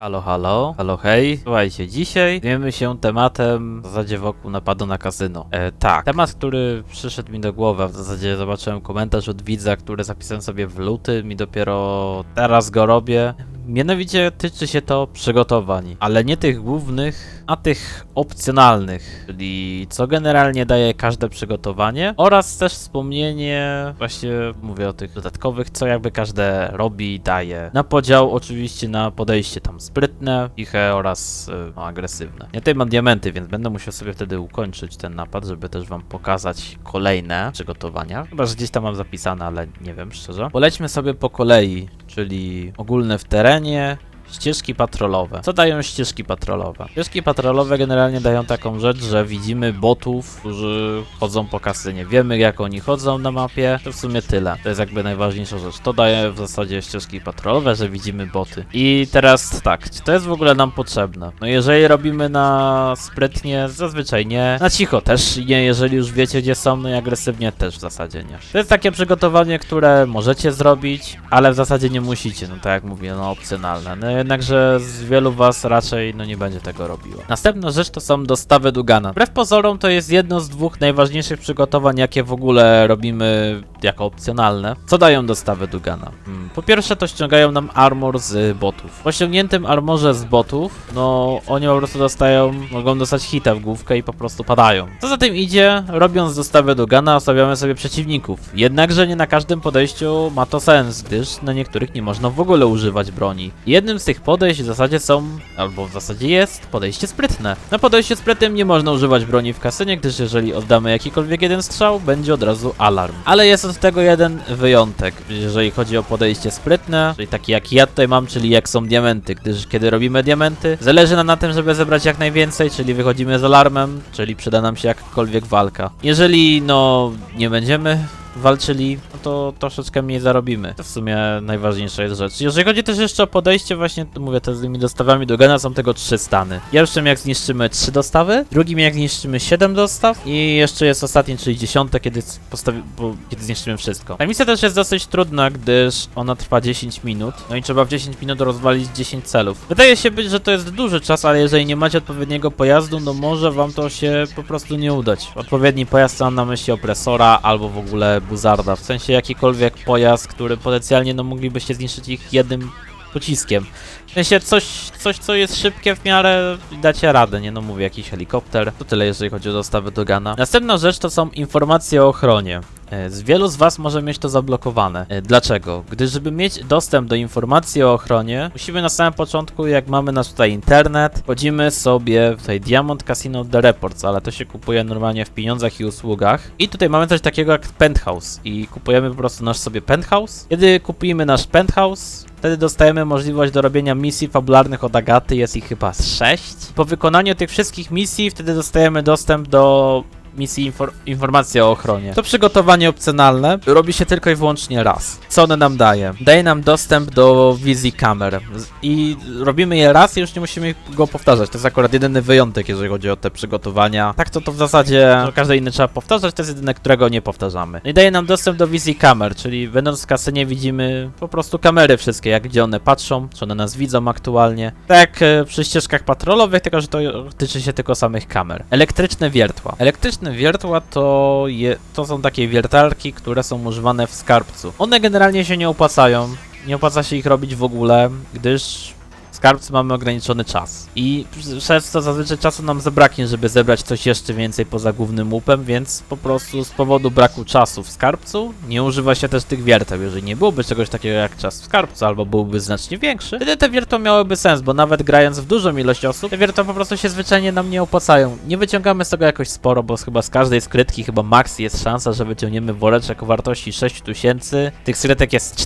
Halo, halo, halo, hej. Słuchajcie, dzisiaj zajmiemy się tematem w zasadzie wokół napadu na kasyno. E, tak, temat, który przyszedł mi do głowy, w zasadzie zobaczyłem komentarz od widza, który zapisałem sobie w lutym i dopiero teraz go robię. Mianowicie tyczy się to przygotowań, ale nie tych głównych, a tych opcjonalnych, czyli co generalnie daje każde przygotowanie oraz też wspomnienie, właśnie mówię o tych dodatkowych, co jakby każde robi i daje. Na podział oczywiście na podejście tam sprytne, ciche oraz y, no, agresywne. Ja tutaj mam diamenty, więc będę musiał sobie wtedy ukończyć ten napad, żeby też wam pokazać kolejne przygotowania. Chyba, że gdzieś tam mam zapisane, ale nie wiem szczerze. Polećmy sobie po kolei, czyli ogólne w terenie, Ścieżki patrolowe. Co dają ścieżki patrolowe? Ścieżki patrolowe generalnie dają taką rzecz, że widzimy botów, którzy chodzą po kasynie. Wiemy jak oni chodzą na mapie, to w sumie tyle. To jest jakby najważniejsza rzecz. To daje w zasadzie ścieżki patrolowe, że widzimy boty. I teraz tak, czy to jest w ogóle nam potrzebne? No jeżeli robimy na sprytnie, zazwyczaj nie. Na cicho też nie, jeżeli już wiecie gdzie są, no i agresywnie też w zasadzie nie. To jest takie przygotowanie, które możecie zrobić, ale w zasadzie nie musicie, no tak jak mówię, no opcjonalne. No jednakże z wielu was raczej no nie będzie tego robiło. Następna rzecz to są dostawy Dugana. Wbrew pozorom to jest jedno z dwóch najważniejszych przygotowań, jakie w ogóle robimy jako opcjonalne. Co dają dostawy Dugana? Hmm. Po pierwsze to ściągają nam armor z botów. Po ściągniętym armorze z botów, no oni po prostu dostają, mogą dostać hita w główkę i po prostu padają. Co za tym idzie, robiąc dostawę Dugana osłabiamy sobie przeciwników. Jednakże nie na każdym podejściu ma to sens, gdyż na niektórych nie można w ogóle używać broni. Jednym z tych podejść w zasadzie są, albo w zasadzie jest, podejście sprytne. Na podejściu sprytnym nie można używać broni w kasynie, gdyż jeżeli oddamy jakikolwiek jeden strzał, będzie od razu alarm. Ale jest od tego jeden wyjątek, jeżeli chodzi o podejście sprytne, czyli taki jak ja tutaj mam, czyli jak są diamenty, gdyż kiedy robimy diamenty, zależy nam na tym, żeby zebrać jak najwięcej, czyli wychodzimy z alarmem, czyli przyda nam się jakakolwiek walka. Jeżeli no nie będziemy walczyli, no to troszeczkę mniej zarobimy. To w sumie najważniejsza jest rzecz. Jeżeli chodzi też jeszcze o podejście, właśnie tu mówię, te z tymi dostawami do Gana są tego trzy stany. Pierwszym jak zniszczymy trzy dostawy, drugim jak zniszczymy 7 dostaw i jeszcze jest ostatni, czyli dziesiąte, kiedy, postawi, bo, kiedy zniszczymy wszystko. Ta misja też jest dosyć trudna, gdyż ona trwa 10 minut, no i trzeba w 10 minut rozwalić 10 celów. Wydaje się być, że to jest duży czas, ale jeżeli nie macie odpowiedniego pojazdu, no może wam to się po prostu nie udać. Odpowiedni pojazd mam na myśli opresora albo w ogóle buzarda, w sensie jakikolwiek pojazd, który potencjalnie no moglibyście zniszczyć ich jednym pociskiem. W sensie coś, coś, co jest szybkie w miarę dacie radę, nie no mówię, jakiś helikopter. To tyle, jeżeli chodzi o dostawy do Gana. Następna rzecz to są informacje o ochronie. E, Z wielu z Was może mieć to zablokowane. E, Dlaczego? Gdyż, żeby mieć dostęp do informacji o ochronie, musimy na samym początku, jak mamy nasz tutaj internet, wchodzimy sobie tutaj Diamond Casino The Reports, ale to się kupuje normalnie w pieniądzach i usługach. I tutaj mamy coś takiego jak Penthouse i kupujemy po prostu nasz sobie Penthouse. Kiedy kupujemy nasz Penthouse, Wtedy dostajemy możliwość do robienia misji fabularnych od Agaty, jest ich chyba 6. Po wykonaniu tych wszystkich misji, wtedy dostajemy dostęp do misji infor- informacji o ochronie. To przygotowanie opcjonalne robi się tylko i wyłącznie raz. Co one nam daje? Daje nam dostęp do wizji kamer i robimy je raz i już nie musimy go powtarzać. To jest akurat jedyny wyjątek, jeżeli chodzi o te przygotowania. Tak to to w zasadzie każde inne trzeba powtarzać, to jest jedyne, którego nie powtarzamy. No i daje nam dostęp do wizji kamer, czyli będąc w kasynie widzimy po prostu kamery wszystkie, jak gdzie one patrzą, czy one nas widzą aktualnie. Tak e, przy ścieżkach patrolowych, tylko że to tyczy się tylko samych kamer. Elektryczne wiertła. Elektryczne wiertła to, je, to są takie wiertarki, które są używane w skarbcu. One generalnie się nie opłacają. Nie opłaca się ich robić w ogóle, gdyż skarbcu mamy ograniczony czas. I przez to zazwyczaj czasu nam zabraknie, żeby zebrać coś jeszcze więcej poza głównym łupem, więc po prostu z powodu braku czasu w skarbcu nie używa się też tych wierteł. Jeżeli nie byłoby czegoś takiego jak czas w skarbcu, albo byłby znacznie większy, wtedy te wiertła miałyby sens, bo nawet grając w dużą ilość osób, te wiertła po prostu się zwyczajnie nam nie opłacają. Nie wyciągamy z tego jakoś sporo, bo chyba z każdej skrytki, chyba max jest szansa, że wyciągniemy woreczek o wartości 6000. Tych skrytek jest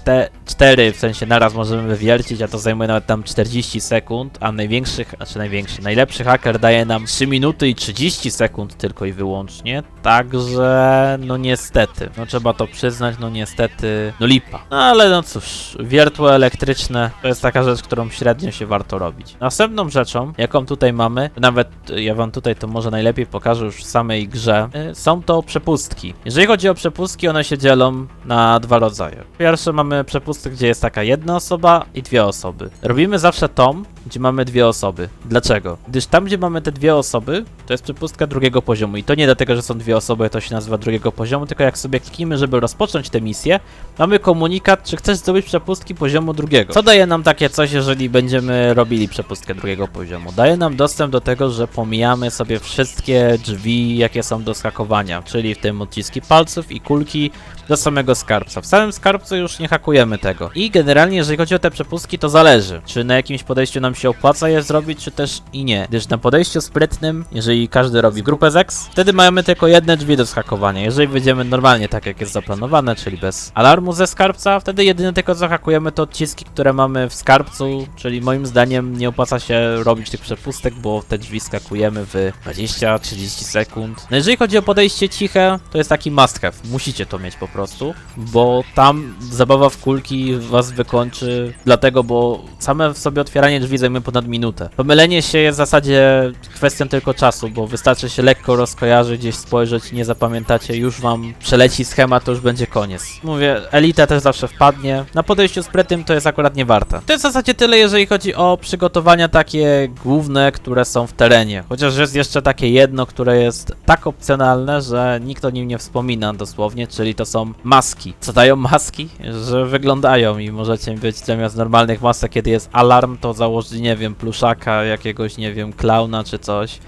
4, w sensie naraz możemy wywiercić, a to zajmuje nawet tam 40 sekund, a największych, znaczy największy, najlepszy haker daje nam 3 minuty i 30 sekund tylko i wyłącznie, także no niestety, no trzeba to przyznać, no niestety, no lipa. No ale no cóż, wiertło elektryczne to jest taka rzecz, którą średnio się warto robić. Następną rzeczą, jaką tutaj mamy, nawet ja wam tutaj to może najlepiej pokażę już w samej grze, y, są to przepustki. Jeżeli chodzi o przepustki, one się dzielą na dwa rodzaje. Pierwsze mamy przepustkę, gdzie jest taka jedna osoba i dwie osoby. Robimy zawsze Tom. Gdzie mamy dwie osoby. Dlaczego? Gdyż tam, gdzie mamy te dwie osoby, to jest przepustka drugiego poziomu. I to nie dlatego, że są dwie osoby, to się nazywa drugiego poziomu, tylko jak sobie klikniemy, żeby rozpocząć tę misję, mamy komunikat, czy chcesz zrobić przepustki poziomu drugiego. Co daje nam takie coś, jeżeli będziemy robili przepustkę drugiego poziomu? Daje nam dostęp do tego, że pomijamy sobie wszystkie drzwi, jakie są do skakowania, czyli w tym odciski palców i kulki do samego skarbca. W samym skarbcu już nie hakujemy tego. I generalnie, jeżeli chodzi o te przepustki, to zależy, czy na jakimś podejściu nam się opłaca je zrobić, czy też i nie. Gdyż na podejściu sprytnym, jeżeli każdy robi grupę z X, wtedy mamy tylko jedne drzwi do skakowania. Jeżeli wyjdziemy normalnie tak, jak jest zaplanowane, czyli bez alarmu ze skarbca, wtedy jedyne tylko co hakujemy to odciski, które mamy w skarbcu, czyli moim zdaniem nie opłaca się robić tych przepustek, bo te drzwi skakujemy w 20-30 sekund. No jeżeli chodzi o podejście ciche, to jest taki must have. Musicie to mieć po prostu, bo tam zabawa w kulki was wykończy, dlatego, bo same w sobie otwieranie drzwi zajmuje ponad minutę. Pomylenie się jest w zasadzie kwestią tylko czasu, bo wystarczy się lekko rozkojarzyć, gdzieś spojrzeć, nie zapamiętacie, już wam przeleci schemat, to już będzie koniec. Mówię, elita też zawsze wpadnie. Na podejściu z pretym to jest akurat nie warte. To jest w zasadzie tyle, jeżeli chodzi o przygotowania takie główne, które są w terenie. Chociaż jest jeszcze takie jedno, które jest tak opcjonalne, że nikt o nim nie wspomina dosłownie, czyli to są maski. Co dają maski? Że wyglądają i możecie być zamiast normalnych masek, kiedy jest alarm, to założyć, nie wiem, pluszaka, jakiegoś, nie wiem, klauna czy coś.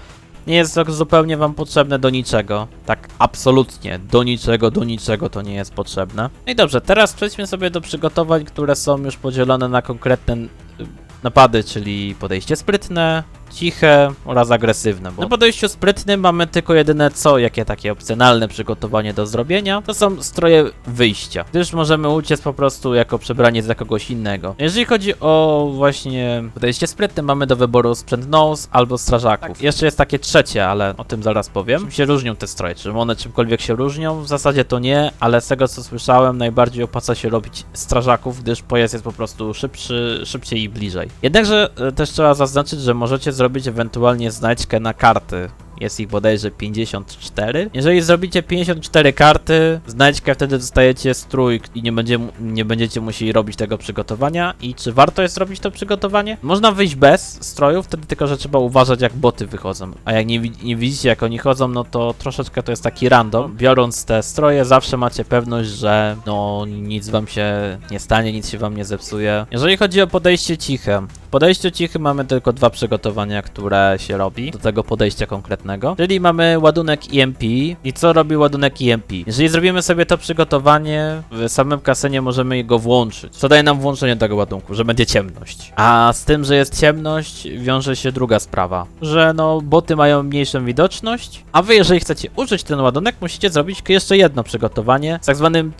Nie jest to zupełnie wam potrzebne do niczego. Tak, absolutnie. Do niczego, do niczego to nie jest potrzebne. No i dobrze, teraz przejdźmy sobie do przygotowań, które są już podzielone na konkretne napady, czyli podejście sprytne, ciche oraz agresywne. Bo na podejściu sprytnym mamy tylko jedyne co, jakie takie opcjonalne przygotowanie do zrobienia, to są stroje wyjścia, gdyż możemy uciec po prostu jako przebranie za kogoś innego. Jeżeli chodzi o właśnie podejście sprytne, mamy do wyboru sprzęt nose albo strażaków. Jeszcze jest takie trzecie, ale o tym zaraz powiem. Czym się różnią te stroje? Czy one czymkolwiek się różnią? W zasadzie to nie, ale z tego co słyszałem, najbardziej opłaca się robić strażaków, gdyż pojazd jest po prostu szybszy, szybciej i bliżej. Jednakże e, też trzeba zaznaczyć, że możecie zrobić ewentualnie znajdźkę na karty. Jest ich bodajże 54. Jeżeli zrobicie 54 karty, znajdźkę wtedy dostajecie strój i nie, będzie, nie będziecie musieli robić tego przygotowania. I czy warto jest robić to przygotowanie? Można wyjść bez strojów, wtedy tylko, że trzeba uważać jak boty wychodzą. A jak nie, nie widzicie jak oni chodzą, no to troszeczkę to jest taki random. Biorąc te stroje, zawsze macie pewność, że no nic wam się nie stanie, nic się wam nie zepsuje. Jeżeli chodzi o podejście ciche, w podejściu cichym mamy tylko dwa przygotowania, które się robi do tego podejścia konkretnego. Czyli mamy ładunek EMP. I co robi ładunek EMP? Jeżeli zrobimy sobie to przygotowanie, w samym kasenie możemy go włączyć. Co daje nam włączenie tego ładunku? Że będzie ciemność. A z tym, że jest ciemność, wiąże się druga sprawa. Że no, boty mają mniejszą widoczność, a wy jeżeli chcecie użyć ten ładunek, musicie zrobić jeszcze jedno przygotowanie z tak zwanym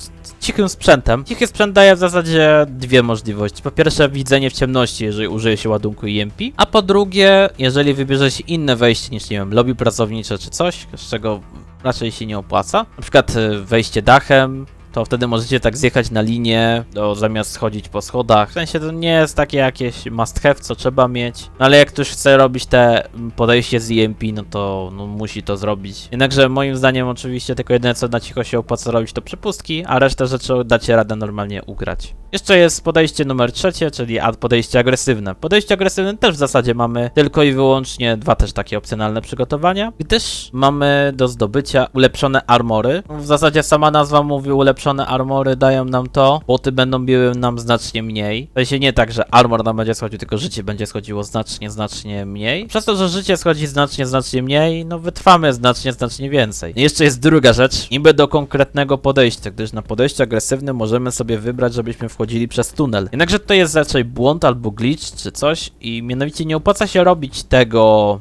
cichym sprzętem. Cichy sprzęt daje w zasadzie dwie możliwości. Po pierwsze, widzenie w ciemności, jeżeli użyje się ładunku EMP, a po drugie, jeżeli wybierze się inne wejście niż, nie wiem, lobby pracownicze czy coś, z czego raczej się nie opłaca. Na przykład e, wejście dachem, to wtedy możecie tak zjechać na linię, do, zamiast schodzić po schodach. W sensie to nie jest takie jakieś must have, co trzeba mieć. No ale jak ktoś chce robić te mm, podejście z EMP, no to no, musi to zrobić. Jednakże moim zdaniem oczywiście tylko jedyne co na cicho się opłaca robić to przepustki, a resztę rzeczy dacie radę normalnie ugrać. Jeszcze jest podejście numer trzecie, czyli podejście agresywne. Podejście agresywne też w zasadzie mamy tylko i wyłącznie dwa też takie opcjonalne przygotowania, gdyż mamy do zdobycia ulepszone armory. W zasadzie sama nazwa mówi ulepszone armory dają nam to, boty będą biły nam znacznie mniej. To się nie tak, że armor nam będzie schodził, tylko życie będzie schodziło znacznie, znacznie mniej. Przez to, że życie schodzi znacznie, znacznie mniej, no wytrwamy znacznie, znacznie więcej. I jeszcze jest druga rzecz, niby do konkretnego podejścia, gdyż na podejściu agresywnym możemy sobie wybrać, żebyśmy wchodzili przez tunel. Jednakże to jest raczej błąd albo glitch czy coś i mianowicie nie opłaca się robić tego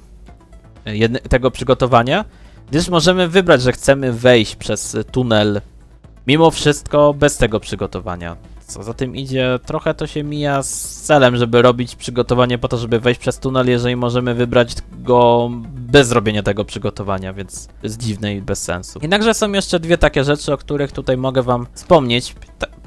jedne, tego przygotowania, gdyż możemy wybrać, że chcemy wejść przez tunel mimo wszystko bez tego przygotowania. Co za tym idzie, trochę to się mija z celem, żeby robić przygotowanie po to, żeby wejść przez tunel, jeżeli możemy wybrać go bez zrobienia tego przygotowania, więc jest dziwne i bez sensu. Jednakże są jeszcze dwie takie rzeczy, o których tutaj mogę wam wspomnieć.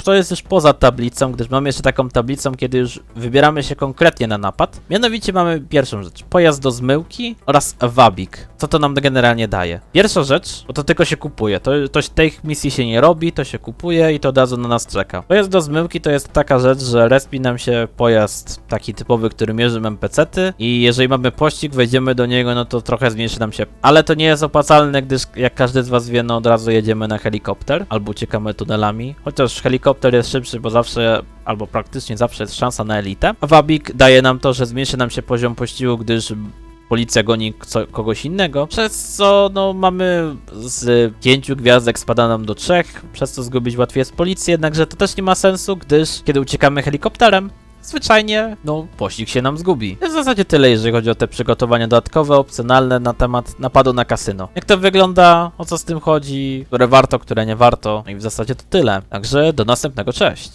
To jest już poza tablicą, gdyż mamy jeszcze taką tablicą, kiedy już wybieramy się konkretnie na napad. Mianowicie mamy pierwszą rzecz, pojazd do zmyłki oraz wabik. Co to nam generalnie daje? Pierwsza rzecz, bo to tylko się kupuje. To, to tej misji się nie robi, to się kupuje i to od razu na nas czeka. Jest do zmyłki, to jest taka rzecz, że respi nam się pojazd taki typowy, który mierzy NPC-ty i jeżeli mamy pościg, wejdziemy do niego, no to trochę zmniejszy nam się. Ale to nie jest opłacalne, gdyż jak każdy z was wie, no od razu jedziemy na helikopter albo uciekamy tunelami. Chociaż helikopter jest szybszy, bo zawsze albo praktycznie zawsze jest szansa na elitę. Wabik daje nam to, że zmniejszy nam się poziom pościgu, gdyż policja goni co, kogoś innego, przez co no mamy z pięciu gwiazdek spada nam do trzech, przez co zgubić łatwiej jest policję, jednakże to też nie ma sensu, gdyż kiedy uciekamy helikopterem, zwyczajnie, no, pościg się nam zgubi. W zasadzie tyle, jeżeli chodzi o te przygotowania dodatkowe, opcjonalne na temat napadu na kasyno. Jak to wygląda, o co z tym chodzi, które warto, które nie warto, no i w zasadzie to tyle. Także do następnego, cześć!